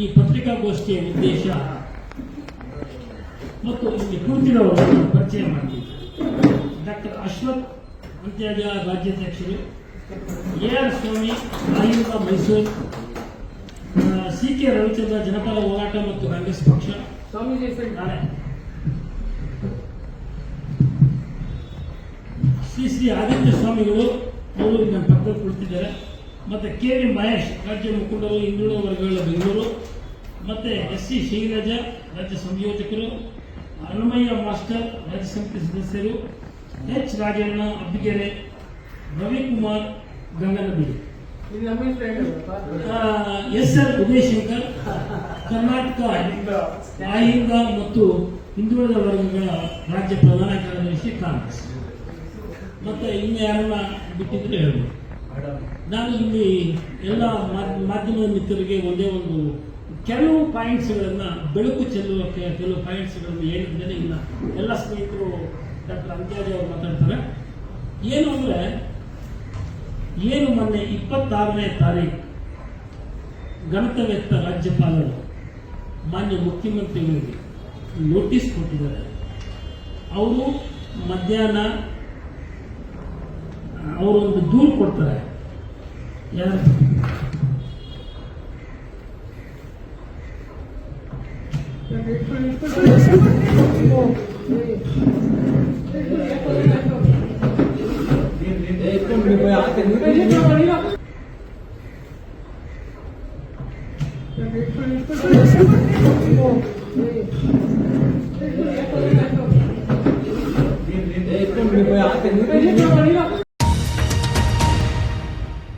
ಈ ಪತ್ರಿಕಾಗೋಷ್ಠಿಯ ಉದ್ದೇಶ ಮತ್ತು ಇಲ್ಲಿ ಕೂತಿರೋರು ಪರಿಚಯ ಮಾಡಿದ್ದೀವಿ ಡಾಕ್ಟರ್ ಅಶ್ವಥ್ ಅಂತ್ಯಾಜ ರಾಜ್ಯಾಧ್ಯಕ್ಷರು ಎ ಆರ್ ಸ್ವಾಮಿ ಆಯುಧ ಮೈಸೂರು ಸಿ ಕೆ ರವಿಚಂದ್ರ ಜನಪದ ಹೋರಾಟ ಮತ್ತು ಕಾಂಗ್ರೆಸ್ ಪಕ್ಷ. ಸ್ವಾಮಿ ಶ್ರೀ ಶ್ರೀ ಆದಿತ್ಯ ಸ್ವಾಮಿಗಳು ಅವರು ಇದನ್ನು ಪಕ್ಕದಲ್ಲಿ ಕುಳಿತಿದ್ದಾರೆ. ಮತ್ತೆ ಕೆ ವಿ ಮಹೇಶ್ ರಾಜ್ಯ ಮುಖಂಡರು ಹಿಂದುಳಿದ ವರ್ಗಗಳ ಬೆಂಗಳೂರು ಮತ್ತೆ ಎಸ್ ಸಿ ಶ್ರೀರಾಜ ರಾಜ್ಯ ಸಂಯೋಜಕರು ಹನುಮಯ್ಯ ಮಾಸ್ಟರ್ ರಾಜ್ಯ ಸಮಿತಿ ಸದಸ್ಯರು H Rajanna Abbigere Ravikumar Ganganabidi. S L Udayashankar Karnataka Ahinda ಮತ್ತು ಹಿಂದುಳಿದ ವರ್ಗಗಳ ರಾಜ್ಯ ಪ್ರಧಾನ ಕಾರ್ಯದರ್ಶಿ ಕಾಂಗ್ರೆಸ್. ಮತ್ತೆ ಇನ್ನು ಯಾರನ್ನ ಬಿಟ್ಟಿದ್ರೆ ಹೇಳ್ಬೋದು. ನಾನು ಇಲ್ಲಿ ಎಲ್ಲ ಮಾಧ್ಯಮ ಮಿತ್ರರಿಗೆ ಒಂದೇ ಒಂದು ಕೆಲವು ಪಾಯಿಂಟ್ಸ್ಗಳನ್ನು ಬೆಳಕು ಚೆಲ್ಲುವ ಕೆಲವು ಪಾಯಿಂಟ್ಸ್ಗಳನ್ನು ಹೇಳಿದ್ದೇನೆ ಇಲ್ಲ. ಎಲ್ಲ ಸ್ನೇಹಿತರು ಡಾಕ್ಟರ್ ಅಂತ್ಯಾಜಿ ಅವರು ಮಾತಾಡ್ತಾರೆ. ಏನು ಅಂದ್ರೆ, ಏನು ಮೊನ್ನೆ ಇಪ್ಪತ್ತಾರನೇ ತಾರೀಕು ಗಣಿತವೆತ್ತ ರಾಜ್ಯಪಾಲರು ಮಾನ್ಯ ಮುಖ್ಯಮಂತ್ರಿಗಳಿಗೆ ನೋಟಿಸ್ ಕೊಟ್ಟಿದ್ದಾರೆ. ಅವರು ಮಧ್ಯಾಹ್ನ ಅವರು ಒಂದು ದೂರು ಕೊಡ್ತಾರೆ ಯಾರು एक मिनट में आते नहीं